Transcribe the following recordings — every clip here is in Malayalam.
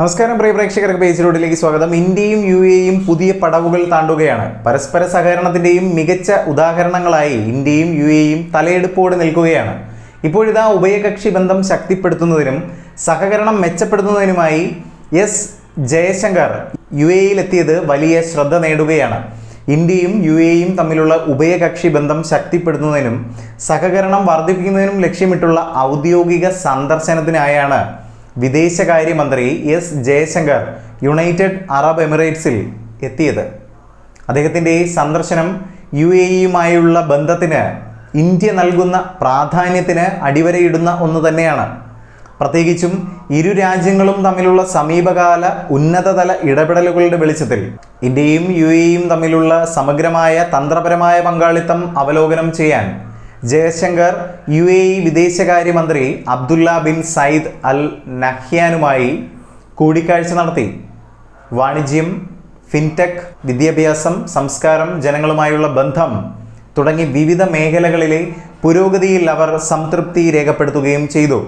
നമസ്കാരം പ്രിയ പ്രേക്ഷകർക്ക് പേജ് റോഡിലേക്ക് സ്വാഗതം. ഇന്ത്യയും യു എയും പുതിയ പടവുകൾ താണ്ടുകയാണ്. പരസ്പര സഹകരണത്തിന്റെയും മികച്ച ഉദാഹരണങ്ങളായി ഇന്ത്യയും യു എയും തലയെടുപ്പോടെ നിൽക്കുകയാണ്. ഇപ്പോഴിതാ ഉഭയകക്ഷി ബന്ധം ശക്തിപ്പെടുത്തുന്നതിനും സഹകരണം മെച്ചപ്പെടുത്തുന്നതിനുമായി എസ് ജയശങ്കർ യു എയിലെത്തിയത് വലിയ ശ്രദ്ധ നേടുകയാണ്. ഇന്ത്യയും യു എയും തമ്മിലുള്ള ഉഭയകക്ഷി ബന്ധം ശക്തിപ്പെടുത്തുന്നതിനും സഹകരണം വർദ്ധിപ്പിക്കുന്നതിനും ലക്ഷ്യമിട്ടുള്ള ഔദ്യോഗിക സന്ദർശനത്തിനായാണ് വിദേശകാര്യമന്ത്രി എസ് ജയശങ്കർ യുണൈറ്റഡ് അറബ് എമിറേറ്റ്സിൽ എത്തിയത്. അദ്ദേഹത്തിന്റെ ഈ സന്ദർശനം യു എ ഇയുമായുള്ള ബന്ധത്തിന് ഇന്ത്യ നൽകുന്ന പ്രാധാന്യത്തിന് അടിവരയിടുന്ന ഒന്ന് തന്നെയാണ്. പ്രത്യേകിച്ചും ഇരു രാജ്യങ്ങളും തമ്മിലുള്ള സമീപകാല ഉന്നതതല ഇടപെടലുകളുടെ വെളിച്ചത്തിൽ ഇന്ത്യയും യു എയും തമ്മിലുള്ള സമഗ്രമായ തന്ത്രപരമായ പങ്കാളിത്തം അവലോകനം ചെയ്യാൻ ജയശങ്കർ യു എ ഇ വിദേശകാര്യമന്ത്രി അബ്ദുല്ല ബിൻ സയ്യിദ് അൽ നഹ്യാനുമായി കൂടിക്കാഴ്ച നടത്തി. വാണിജ്യം ഫിൻടെക് വിദ്യാഭ്യാസം സംസ്കാരം ജനങ്ങളുമായുള്ള ബന്ധം തുടങ്ങി വിവിധ മേഖലകളിലെ പുരോഗതിയിൽ അവർ സംതൃപ്തി രേഖപ്പെടുത്തുകയും ചെയ്തു.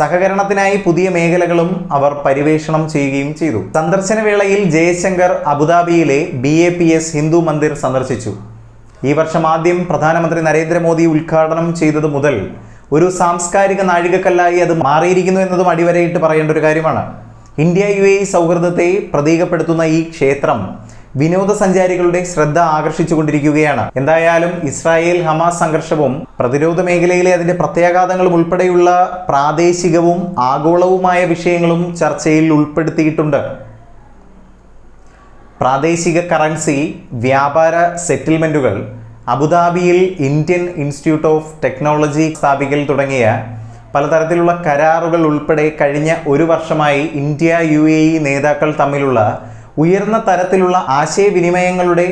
സഹകരണത്തിനായി പുതിയ മേഖലകളും അവർ പരിവേഷണം ചെയ്യുകയും ചെയ്തു. സന്ദർശനവേളയിൽ ജയശങ്കർ അബുദാബിയിലെ B A P S Hindu Mandir സന്ദർശിച്ചു. ഈ വർഷം ആദ്യം പ്രധാനമന്ത്രി നരേന്ദ്രമോദി ഉദ്ഘാടനം ചെയ്തത് മുതൽ ഒരു സാംസ്കാരിക നാഴികക്കല്ലായി അത് മാറിയിരിക്കുന്നു എന്നതും അടിവരയിട്ട് പറയേണ്ട ഒരു കാര്യമാണ്. ഇന്ത്യ യു എ സൗഹൃദത്തെ പ്രതീകപ്പെടുത്തുന്ന ഈ ക്ഷേത്രം വിനോദസഞ്ചാരികളുടെ ശ്രദ്ധ ആകർഷിച്ചുകൊണ്ടിരിക്കുകയാണ്. എന്തായാലും ഇസ്രായേൽ ഹമാസ് സംഘർഷവും പ്രതിരോധ മേഖലയിലെ അതിന്റെ പ്രത്യാഘാതങ്ങളും ഉൾപ്പെടെയുള്ള പ്രാദേശികവും ആഗോളവുമായ വിഷയങ്ങളും ചർച്ചയിൽ ഉൾപ്പെടുത്തിയിട്ടുണ്ട്. പ്രാദേശിക കറൻസി വ്യാപാര സെറ്റിൽമെന്റുകൾ അബുദാബിയിൽ ഇന്ത്യൻ ഇൻസ്റ്റിറ്റ്യൂട്ട് ഓഫ് ടെക്നോളജി സ്ഥാപിക്കൽ തുടങ്ങിയ പലതരത്തിലുള്ള കരാറുകൾ ഉൾപ്പെടെ കഴിഞ്ഞ ഒരു വർഷമായി ഇന്ത്യ യു നേതാക്കൾ തമ്മിലുള്ള ഉയർന്ന തരത്തിലുള്ള ആശയവിനിമയങ്ങളുടെ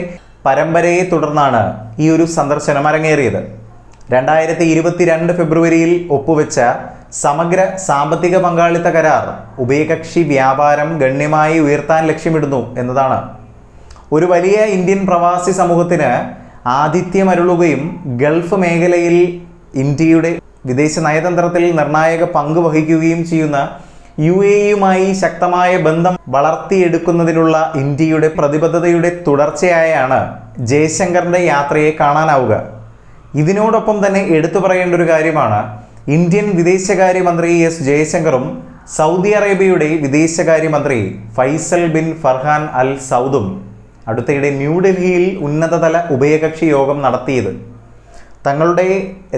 പരമ്പരയെ തുടർന്നാണ് ഈ ഒരു സന്ദർശനം അരങ്ങേറിയത്. രണ്ടായിരത്തി ഇരുപത്തിരണ്ട് ഫെബ്രുവരിയിൽ ഒപ്പുവെച്ച സമഗ്ര സാമ്പത്തിക പങ്കാളിത്ത കരാർ ഉഭയകക്ഷി വ്യാപാരം ഗണ്യമായി ഉയർത്താൻ ലക്ഷ്യമിടുന്നു എന്നതാണ്. ഒരു വലിയ ഇന്ത്യൻ പ്രവാസി സമൂഹത്തിന് ആതിഥ്യമരുളുകയും ഗൾഫ് മേഖലയിൽ ഇന്ത്യയുടെ വിദേശ നയതന്ത്രത്തിൽ നിർണായക പങ്ക് വഹിക്കുകയും ചെയ്യുന്ന യു എയുമായി ശക്തമായ ബന്ധം വളർത്തിയെടുക്കുന്നതിനുള്ള ഇന്ത്യയുടെ പ്രതിബദ്ധതയുടെ തുടർച്ചയായാണ് ജയശങ്കറിന്റെ യാത്രയെ കാണാനാവുക. ഇതിനോടൊപ്പം തന്നെ എടുത്തു പറയേണ്ട ഒരു കാര്യമാണ് ഇന്ത്യൻ വിദേശകാര്യമന്ത്രി എസ് ജയശങ്കറും സൗദി അറേബ്യയുടെ വിദേശകാര്യമന്ത്രി ഫൈസൽ ബിൻ ഫർഹാൻ അൽ സൗദും അടുത്തിടെ ന്യൂഡൽഹിയിൽ ഉന്നതതല ഉഭയകക്ഷി യോഗം നടത്തിയത്. തങ്ങളുടെ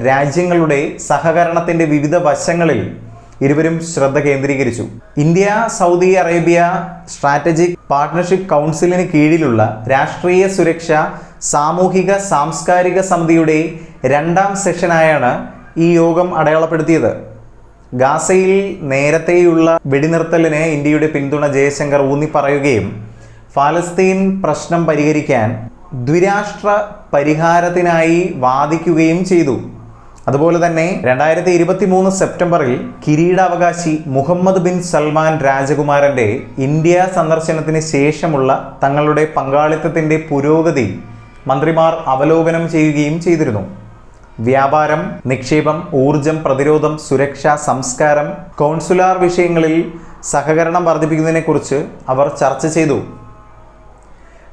രാജ്യങ്ങളുടെ സഹകരണത്തിന്റെ വിവിധ വശങ്ങളിൽ ഇരുവരും ശ്രദ്ധ കേന്ദ്രീകരിച്ചു. India Saudi Arabia strategic partnership കൗൺസിലിന് കീഴിലുള്ള രാഷ്ട്രീയ സുരക്ഷ സാമൂഹിക സാംസ്കാരിക സമിതിയുടെ രണ്ടാം സെഷനായാണ് ഈ യോഗം അടയാളപ്പെടുത്തിയത്? ഗാസയിൽ നേരത്തെയുള്ള വെടിനിർത്തലിനെ ഇന്ത്യയുടെ പിന്തുണ ജയശങ്കർ ഊന്നി പറയുകയും ഫലസ്തീൻ പ്രശ്നം പരിഹരിക്കാൻ ദ്വിരാഷ്ട്ര പരിഹാരത്തിനായി വാദിക്കുകയും ചെയ്തു. അതുപോലെ തന്നെ രണ്ടായിരത്തി ഇരുപത്തി മൂന്ന് സെപ്റ്റംബറിൽ കിരീടാവകാശി മുഹമ്മദ് ബിൻ സൽമാൻ രാജകുമാരന്റെ ഇന്ത്യ സന്ദർശനത്തിന് ശേഷമുള്ള തങ്ങളുടെ പങ്കാളിത്തത്തിന്റെ പുരോഗതി മന്ത്രിമാർ അവലോകനം ചെയ്യുകയും ചെയ്തിരുന്നു. വ്യാപാരം നിക്ഷേപം ഊർജം പ്രതിരോധം സുരക്ഷ സംസ്കാരം കൗൺസുലാർ വിഷയങ്ങളിൽ സഹകരണം വർദ്ധിപ്പിക്കുന്നതിനെക്കുറിച്ച് അവർ ചർച്ച ചെയ്തു.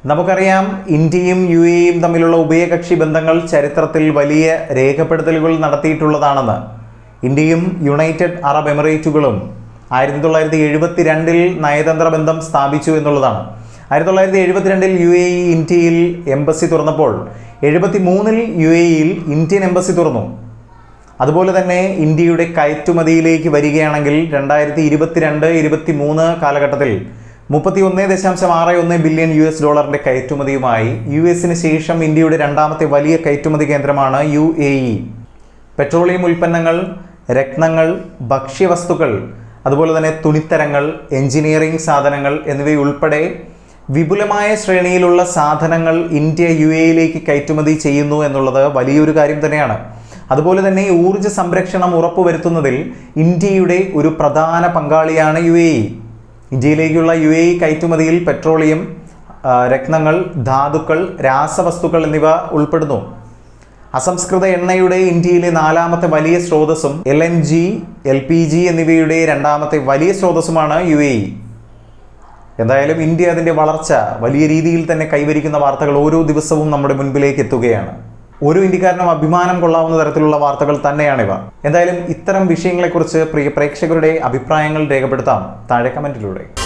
നമുക്കറിയാം ഇന്ത്യയും യു എയും തമ്മിലുള്ള ഉഭയകക്ഷി ബന്ധങ്ങൾ ചരിത്രത്തിൽ വലിയ രേഖപ്പെടുത്തലുകൾ നടത്തിയിട്ടുള്ളതാണെന്ന് ഇന്ത്യയും യുണൈറ്റഡ് അറബ് എമിറേറ്റുകളും ആയിരത്തി തൊള്ളായിരത്തി എഴുപത്തി രണ്ടിൽ നയതന്ത്ര ബന്ധം സ്ഥാപിച്ചു എന്നുള്ളതാണ്. ആയിരത്തി തൊള്ളായിരത്തി എഴുപത്തിരണ്ടിൽ യു എ ഇ ഇന്ത്യയിൽ എംബസി തുറന്നപ്പോൾ എഴുപത്തി മൂന്നിൽ യു എ ഇയിൽ ഇന്ത്യൻ എംബസി തുറന്നു. അതുപോലെ തന്നെ ഇന്ത്യയുടെ കയറ്റുമതിയിലേക്ക് വരികയാണെങ്കിൽ രണ്ടായിരത്തി ഇരുപത്തിരണ്ട് ഇരുപത്തി മൂന്ന് കാലഘട്ടത്തിൽ മുപ്പത്തി ഒന്ന് ദശാംശം ആറ് ഒന്ന് ബില്യൺ യു എസ് ഡോളറിന്റെ കയറ്റുമതിയുമായി യു എസിന് ശേഷം ഇന്ത്യയുടെ രണ്ടാമത്തെ വലിയ കയറ്റുമതി കേന്ദ്രമാണ് യു എ ഇ. പെട്രോളിയം ഉൽപ്പന്നങ്ങൾ രത്നങ്ങൾ ഭക്ഷ്യവസ്തുക്കൾ അതുപോലെ തന്നെ തുണിത്തരങ്ങൾ എഞ്ചിനീയറിംഗ് സാധനങ്ങൾ എന്നിവയുൾപ്പെടെ വിപുലമായ ശ്രേണിയിലുള്ള സാധനങ്ങൾ ഇന്ത്യ യു എയിലേക്ക് കയറ്റുമതി ചെയ്യുന്നു എന്നുള്ളത് വലിയൊരു കാര്യം തന്നെയാണ്. അതുപോലെ തന്നെ ഊർജ സംരക്ഷണം ഉറപ്പുവരുത്തുന്നതിൽ ഇന്ത്യയുടെ ഒരു പ്രധാന പങ്കാളിയാണ് യു എ ഇ. ഇന്ത്യയിലേക്കുള്ള യു എ ഇ കയറ്റുമതിയിൽ പെട്രോളിയം രത്നങ്ങൾ ധാതുക്കൾ രാസവസ്തുക്കൾ എന്നിവ ഉൾപ്പെടുന്നു. അസംസ്കൃത എണ്ണയുടെ ഇന്ത്യയിലെ നാലാമത്തെ വലിയ സ്രോതസ്സും L N G L P G എന്നിവയുടെ രണ്ടാമത്തെ വലിയ സ്രോതസ്സുമാണ് യു എ ഇ. എന്തായാലും ഇന്ത്യ അതിന്റെ വളർച്ച വലിയ രീതിയിൽ തന്നെ കൈവരിക്കുന്ന വാർത്തകൾ ഓരോ ദിവസവും നമ്മുടെ മുൻപിലേക്ക് എത്തുകയാണ്. ഓരോ ഇന്ത്യക്കാരനും അഭിമാനം കൊള്ളാവുന്ന തരത്തിലുള്ള വാർത്തകൾ തന്നെയാണിവ. എന്തായാലും ഇത്തരം വിഷയങ്ങളെക്കുറിച്ച് പ്രിയ പ്രേക്ഷകരുടെ അഭിപ്രായങ്ങൾ രേഖപ്പെടുത്താം. താഴെ കമന്റിലൂടെ